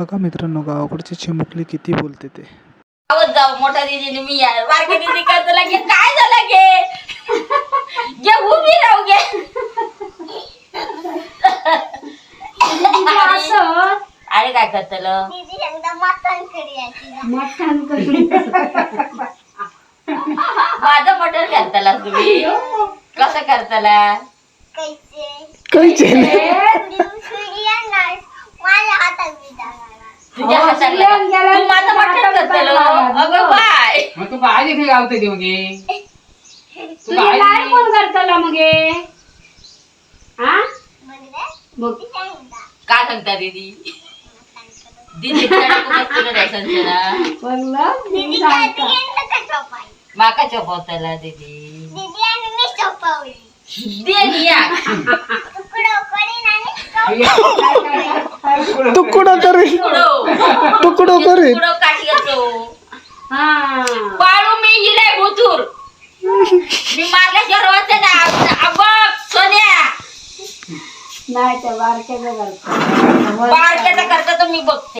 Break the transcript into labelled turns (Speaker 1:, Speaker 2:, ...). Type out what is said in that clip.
Speaker 1: बघा मित्रांनो गावाकडची चिमुकली किती बोलते ते.
Speaker 2: आवत जाऊ मोठ्या दिदीने मी या बारक्या दिदी करतो लागे काय झालं गे? घे उभी राहू घे आणि काय करतल? माझं मटण करताला तुम्ही? कसं करताला?
Speaker 3: कैसे?
Speaker 4: गेला
Speaker 2: तू माझं मटण करतल. अगं बाय.
Speaker 5: मग तू भाजी इथे गावते देऊ गे तू
Speaker 4: तुझे काय
Speaker 5: भाजी
Speaker 4: कोण करतला मग हे?
Speaker 3: म्हणजे?
Speaker 2: काय सांगता दीदी? दीदी संजना
Speaker 4: बघलं मी सांगता.
Speaker 2: माका चोपवताला दीदी. दे
Speaker 3: तुकडं
Speaker 1: करेल
Speaker 2: तुकडो
Speaker 4: हा.
Speaker 2: पाळू मी हिलाय भुतूर मी ना बघ सोन्या.
Speaker 4: नाही त्या बारक्याचं करतो.
Speaker 2: बारक्याचा करता तर मी बघते.